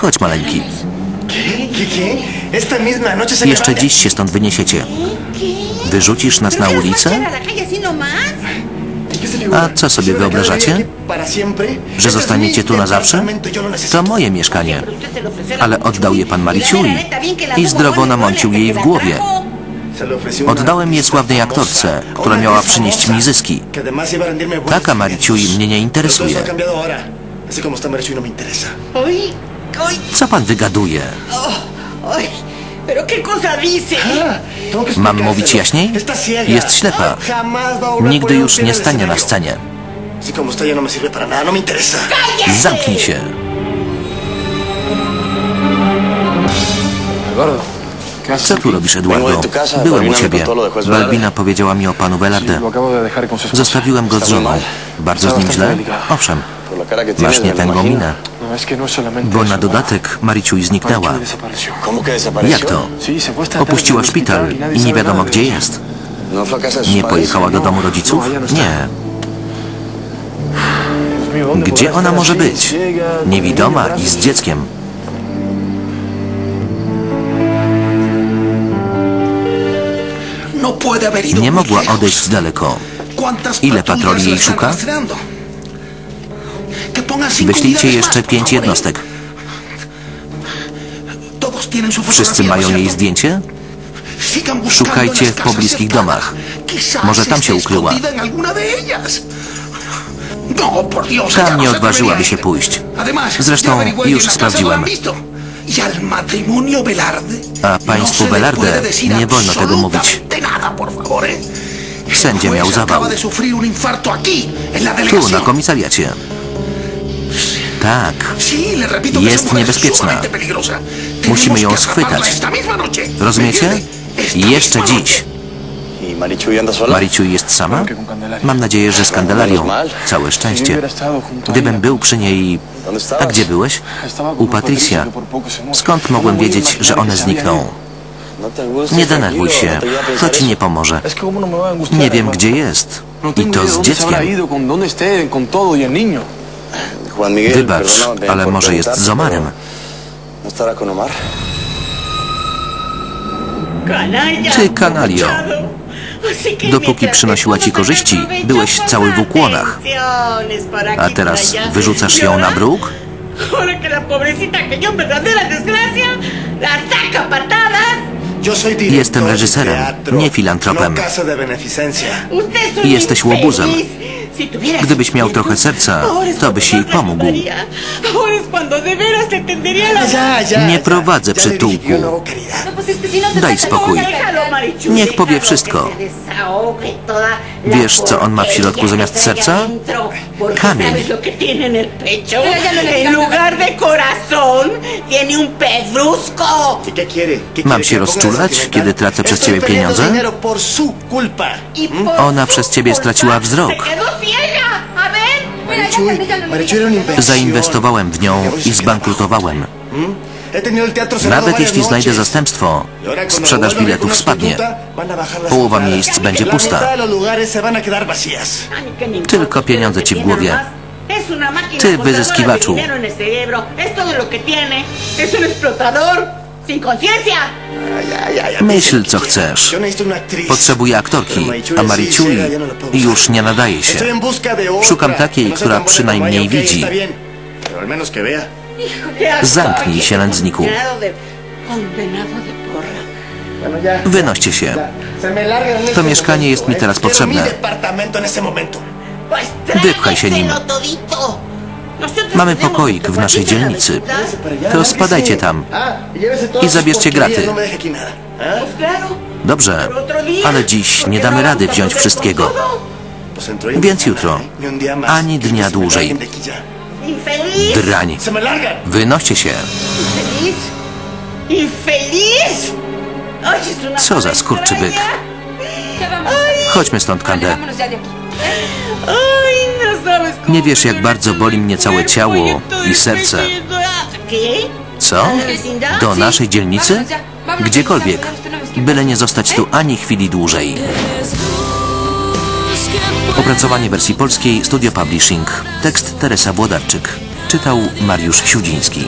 Chodź, maleńki. Jeszcze dziś się stąd wyniesiecie. Wyrzucisz nas na ulicę? ¿Y? A co sobie ¿Se van a quedar wyobrażacie? Że zostaniecie tu na zawsze? To moje mieszkanie. Ale oddał je pan Mariciuli i zdrowo namącił jej w głowie. Oddałem je sławnej aktorce, która miała przynieść mi zyski. Taka Mariciui mnie nie interesuje. Así como está Mariciui no me interesa. Co pan wygaduje? Mam mówić jaśniej? Jest ślepa. Nigdy już nie stanie na scenie. No no interesa. Zamknij się. Eduardo, ¿qué haces Co tu robisz, Eduardo? Byłem u ciebie. Balbina powiedziała mi o panu Velarde. Zostawiłem go z żoną. Bardzo z nim źle? Owszem. Masz nietęgą minę. No, Bo na dodatek Mariciuj zniknęła. Jak to? Opuściła szpital y i nie wiadomo gdzie jest. ¿No Nie pojechała do domu rodziców? No, no está. Nie. Dios mío, ¿dónde Gdzie ona może być? con Niewidoma i z dzieckiem. Nie mogła odejść daleko. ¿Cuántas Ile patroli jej szuka? Wyślijcie jeszcze pięć jednostek. Wszyscy mają ¿no es jej zdjęcie? Szukajcie w pobliskich domach. Może tam się ukryła. No, Tam nie odważyłaby się pójść. Zresztą już sprawdziłem. Y A no państwu Velarde nie wolno tego mówić. ¿eh? Sędzia miał zawał. Tu, na komisariacie. Tak. Jest niebezpieczna. Musimy ją schwytać. Rozumiecie? Jeszcze dziś. Mariciuj jest sama? Mam nadzieję, że z Kandelarią. Całe szczęście. Gdybym był przy niej... ¿Dónde A gdzie byłeś? U Patricia. Skąd mogłem wiedzieć, że one znikną? Nie denerwuj się. To ci nie pomoże. Nie wiem, gdzie jest. I to z dzieckiem. Wybacz, perdóname ale może jest z Omarem. ¿No. Ty, kanalio. Dopóki przynosiła ci korzyści, byłeś cały w ukłonach. A teraz wyrzucasz ją na bruk? Jestem reżyserem, nie filantropem. No Jesteś łobuzem. Gdybyś miał trochę serca, to byś jej pomógł. Nie prowadzę przytułku. Daj spokój. Niech powie wszystko. Wiesz, co on ma w środku zamiast serca? Kamień. ¿Sabes lo que tiene en el pecho? Pero ya no le en lugar de corazón, tiene un pedrusco. ¿Y qué quiere? ¿Qué Mam się rozczulać, kiedy tracę przez ciebie pieniądze? Y Ona przez ciebie straciła wzrok. A ver. Marichuy, Marichuy era una inversión. Zainwestowałem w nią ves, i zbankrutowałem. cerrado Nawet jeśli znajdę zastępstwo, Y sprzedaż biletów spadnie. Połowa miejsc będzie La pusta. Tylko pieniądze ci w głowie. máquina Ty, wyzyskiwaczu. Sin conciencia. Myśl, co chcesz. Potrzebuję aktorki, a Mariciui już nie nadaje się. Szukam takiej, no która buena przynajmniej widzi. Zamknij się, nędzniku. Wynoście się. To mieszkanie jest mi ¿eh? teraz potrzebne. Wypchaj się nim. Mamy pokoik w naszej dzielnicy. To spadajcie tam. I zabierzcie graty. Dobrze, ale dziś nie damy rady wziąć wszystkiego. Więc jutro. Ani dnia dłużej. Drań. Wynoście się. Co za skurczybyk. Chodźmy stąd, Kandę. Nie wiesz, jak bardzo boli mnie całe ciało i serce. Co? Do naszej dzielnicy? Gdziekolwiek. Byle nie zostać tu ani chwili dłużej. Opracowanie wersji polskiej Studio Publishing. Tekst Teresa Włodarczyk. Czytał Mariusz Siudziński.